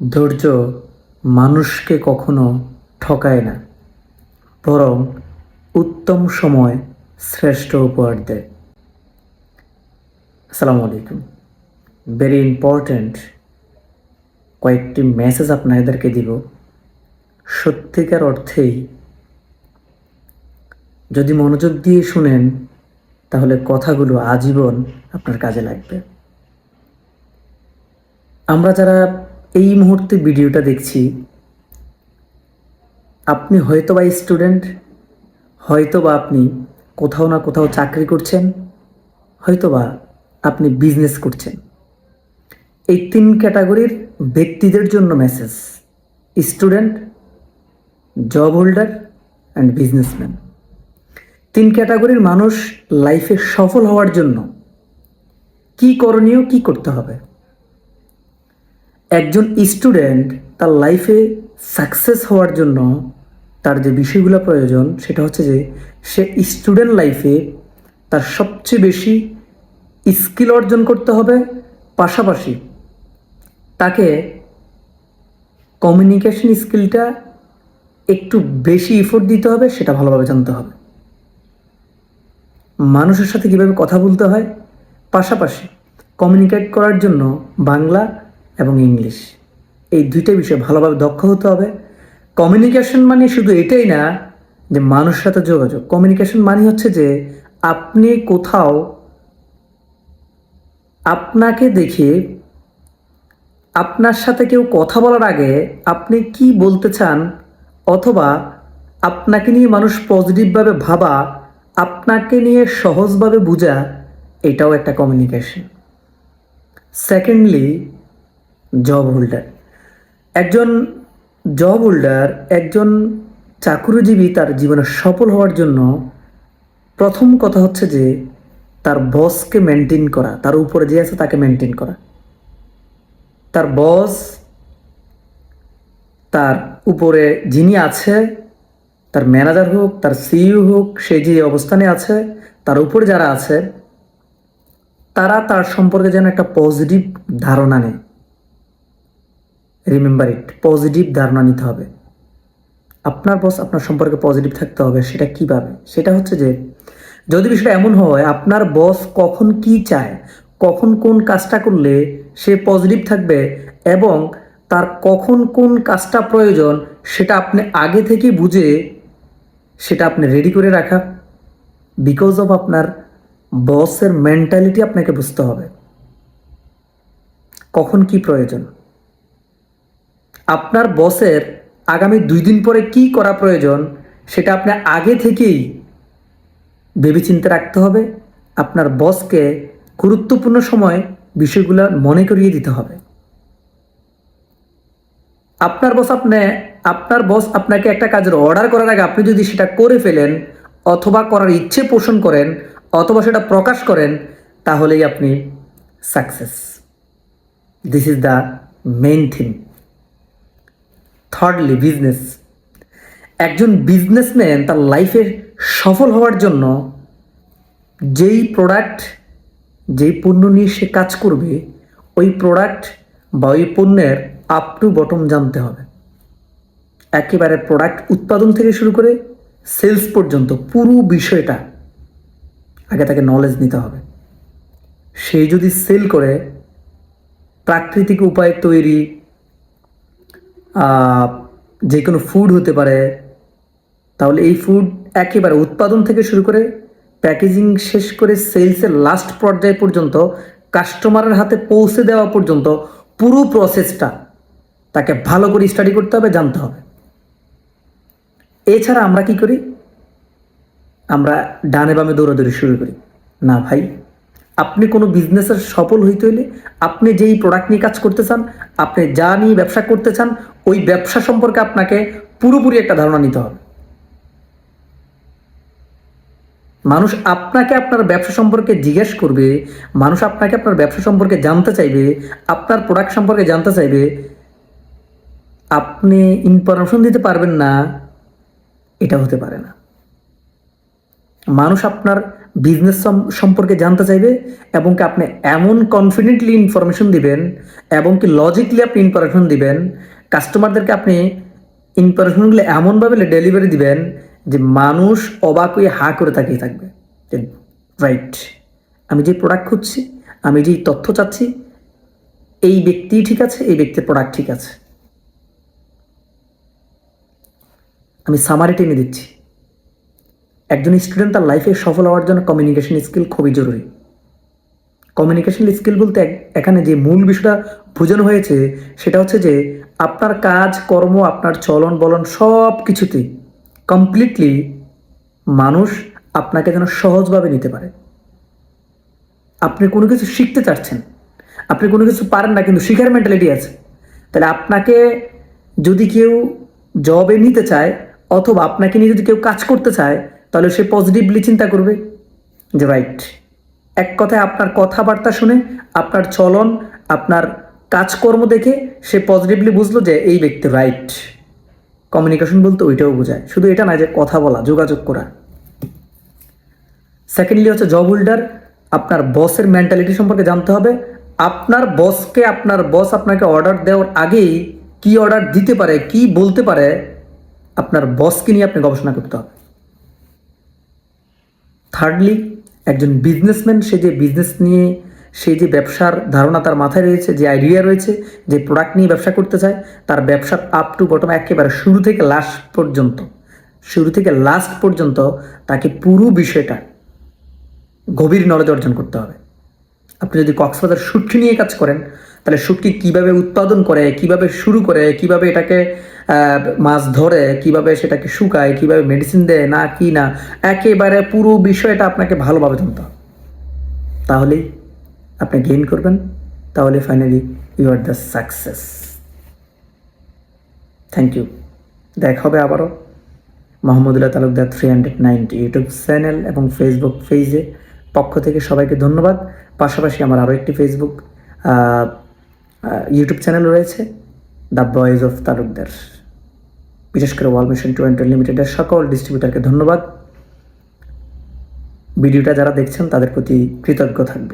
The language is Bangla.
ধৈর্য মানুষকে কখনো ঠকায় না, বরং উত্তম সময় শ্রেষ্ঠ উপহার দেয়। আসসালামু আলাইকুম। ভেরি ইম্পর্ট্যান্ট কয়েকটি মেসেজ আপনাদেরকে দিব। সত্যিকার অর্থেই যদি মনোযোগ দিয়ে শুনেন, তাহলে কথাগুলো আজীবন আপনার কাজে লাগবে। আমরা যারা এই মুহূর্তে ভিডিওটা দেখছি। আপনি হয়তো বা স্টুডেন্ট হয়তো বা আপনি কোথাও না কোথাও চাকরি করছেন হয়তো বা আপনি বিজনেস করছেন। এই তিন ক্যাটাগরির ব্যক্তিদের জন্য message, student, job holder and businessman তিন ক্যাটাগরির মানুষ লাইফে সফল হওয়ার জন্য কি করণীয়, কি করতে হবে? একজন স্টুডেন্ট তার লাইফে সাকসেস হওয়ার জন্য তার যে বিষয়গুলো প্রয়োজন, সেটা হচ্ছে যে সে স্টুডেন্ট লাইফে তার সবচেয়ে বেশি স্কিল অর্জন করতে হবে। পাশাপাশি তাকে কমিউনিকেশন স্কিলটা একটু বেশি ইফোর্ট দিতে হবে, সেটা ভালোভাবে জানতে হবে। মানুষের সাথে কীভাবে কথা বলতে হয়, পাশাপাশি কমিউনিকেট করার জন্য বাংলা এবং ইংলিশ। এই দুইটা বিষয়ে ভালোভাবে দক্ষ হতে হবে। কমিউনিকেশন মানে শুধু এটাই না, যে মানুষের সাথে যোগাযোগ। কমিউনিকেশন মানে হচ্ছে যে আপনি কোথাও আপনাকে দেখে আপনার সাথে কেউ কথা বলার আগে আপনি কি বলতে চান অথবা আপনাকে নিয়ে মানুষ পজিটিভভাবে ভাবা আপনাকে নিয়ে সহজভাবে বোঝা, এটাও একটা কমিউনিকেশন সেকেন্ডলি জব হোল্ডার একজন জব হোল্ডার একজন চাকুরিজীবী তার জীবনে সফল হওয়ার জন্য প্রথম কথা হচ্ছে যে তার বসকে মেনটেন করা, তার উপরে যে আছে তাকে মেনটেন করা। তার বস তার উপরে যিনি আছে, তার ম্যানেজার হোক, তার সিইও হোক, সে যে অবস্থানে আছে, তার উপরে যারা আছে, তারা তার সম্পর্কে যেন একটা পজিটিভ ধারণা নেয়। রিমেম্বার ইট পজিটিভ ধারণা নিতে হবে। আপনার বস আপনার সম্পর্কে পজিটিভ থাকতে হবে, সেটা কীভাবে? সেটা হচ্ছে যে, যদি বিষয়টা এমন হয়, আপনার বস কখন কি চায়, কখন কোন কাজটা করলে সে পজিটিভ থাকবে এবং তার কখন কোন কাজটা প্রয়োজন, সেটা আপনি আগে থেকে বুঝে সেটা আপনি রেডি করে রাখা। বিকজ অফ আপনার বসের মেন্টালিটি আপনাকে বুঝতে হবে। কখন কি প্রয়োজন? আপনার বসের আগামী দুই দিন পরে কি করা প্রয়োজন, সেটা আপনি আগে থেকেই ভেবেচিন্তে রাখতে হবে। আপনার বসকে গুরুত্বপূর্ণ সময় বিষয়গুলো মনে করিয়ে দিতে হবে। আপনার বস আপনি, আপনার বস আপনাকে একটা কাজের অর্ডার করার আগে আপনি যদি সেটা করে ফেলেন, অথবা করার ইচ্ছে পোষণ করেন, অথবা সেটা প্রকাশ করেন, তাহলেই আপনি success this is the main thing thirdly business একজন বিজনেসম্যান তার লাইফে সফল হওয়ার জন্য যেই প্রোডাক্ট যেই পণ্য নিয়ে সে কাজ করবে, ওই প্রোডাক্ট বা ওই পণ্যের আপ টু বটম জানতে হবে। একেবারে প্রোডাক্ট উৎপাদন থেকে শুরু করে সেলস পর্যন্ত পুরো বিষয়টা আগে তাকে নলেজ নিতে হবে। সে যদি সেল করে, প্রাকৃতিক উপায়ে তৈরি যে কোনো ফুড হতে পারে, তাহলে এই ফুড একেবারে উৎপাদন থেকে শুরু করে প্যাকেজিং শেষ করে সেলসের লাস্ট পর্যায় পর্যন্ত কাস্টমারের হাতে পৌঁছে দেওয়া পর্যন্ত পুরো প্রসেসটা তাকে ভালো করে স্টাডি করতে হবে, জানতে হবে। এছাড়া আমরা কি করি? আমরা ডানে বামে দৌড়াদৌড়ি শুরু করি। না ভাই আপনি কোনো বিজনেসের সফল হইতে হইলে আপনি যেই প্রোডাক্ট নিয়ে কাজ করতে চান, আপনি যা নিয়ে ব্যবসা করতে চান, ওই ব্যবসা সম্পর্কে আপনাকে পুরোপুরি একটা ধারণা নিতে হবে। মানুষ আপনাকে আপনার ব্যবসা সম্পর্কে জিজ্ঞেস করবে, মানুষ আপনাকে আপনার ব্যবসা সম্পর্কে জানতে চাইবে, আপনার প্রোডাক্ট সম্পর্কে জানতে চাইবে, আপনি ইনফরমেশন দিতে পারবেন না, এটা হতে পারে না। মানুষ আপনার বিজনেস সম্পর্কে জানতে চাইবে এবং কি আপনি এমন কনফিডেন্টলি ইনফরমেশন দিবেন এবং কি লজিকলি আপনি ইনফরমেশন দিবেন কাস্টমারদেরকে আপনি ইনফরমেশনগুলো এমনভাবে ডেলিভারি দিবেন যে মানুষ অবাক হয়ে হা করে তাকিয়ে থাকবে। রাইট আমি যে প্রোডাক্ট খুঁজছি, আমি যেই তথ্য চাচ্ছি, এই ব্যক্তি ঠিক আছে, এই ব্যক্তির প্রোডাক্ট ঠিক আছে। আমি সামারি টেনে দিচ্ছি। একজন স্টুডেন্ট তার লাইফে সফল হওয়ার জন্য কমিউনিকেশন স্কিল খুবই জরুরি। কমিউনিকেশন স্কিল বলতে এখানে যে মূল বিষয়টা বোঝানো হয়েছে, সেটা হচ্ছে যে আপনার কাজ, কর্ম, আপনার চলন বলন সব কিছুতেই কমপ্লিটলি মানুষ আপনাকে যেন সহজভাবে নিতে পারে। আপনি কোনো কিছু শিখতে চাচ্ছেন, আপনি কোনো কিছু পারেন না, কিন্তু শিখার মেন্টালিটি আছে। তাহলে আপনাকে যদি কেউ জবে নিতে চায়, অথবা আপনাকে নিয়ে যদি কেউ কাজ করতে চায় তাহলে সে পজিটিভলি চিন্তা করবে যে রাইট এক কথায় আপনার কথাবার্তা শুনে, আপনার চলন, আপনার কাজকর্ম দেখে সে পজিটিভলি বুঝলো যে, এই ব্যক্তি রাইট কমিউনিকেশন বলতে ওইটাও বোঝায়। শুধু এটা না যে, কথা বলা, যোগাযোগ করা। সেকেন্ডলি হচ্ছে জব হোল্ডার আপনার বসের মেন্টালিটি সম্পর্কে জানতে হবে। আপনার বসকে আপনার বস আপনাকে অর্ডার দেওয়ার আগেই কি অর্ডার দিতে পারে, কি বলতে পারে, আপনার বসকে নিয়ে আপনি গবেষণা করতে হবে। থার্ডলি একজন বিজনেসম্যান সে যে বিজনেস নিয়ে, সে যে ব্যবসার ধারণা তার মাথায় রয়েছে, যে আইডিয়া রয়েছে, যে প্রোডাক্ট নিয়ে ব্যবসা করতে চায়, তার ব্যবসার আপ টু বটম একেবারে শুরু থেকে লাস্ট পর্যন্ত, শুরু থেকে লাস্ট পর্যন্ত তাকে পুরো বিষয়টা গভীর নলেজ অর্জন করতে হবে। আপনি যদি কক্সবাজার শুটকি নিয়ে কাজ করেন তাহলে শুটকি কীভাবে উৎপাদন করে, কীভাবে শুরু করে, কীভাবে এটাকে মাছ ধরে, কীভাবে সেটাকে শুকায়, কীভাবে মেডিসিন দেয়, না, কি, না, একেবারে পুরো বিষয়টা আপনাকে ভালোভাবে জানতে হবে। তাহলেই আপনি গেইন করবেন, তাহলে finally you are the success thank you দেখা হবে আবারও। Mohammadullah Talukdar three hundred ninety YouTube channel এবং ফেসবুক পেজে পক্ষ থেকে সবাইকে ধন্যবাদ। পাশাপাশি আমার আরও একটি ফেসবুক ইউটিউব চ্যানেল রয়েছে দ্য বয়েজ অফ তালুকদার বিশেষ করে ওয়াল মিশন টু টোয়েন্টি লিমিটেডের সকল ডিস্ট্রিবিউটারকে ধন্যবাদ। ভিডিওটা যারা দেখছেন, তাদের প্রতি কৃতজ্ঞ থাকব।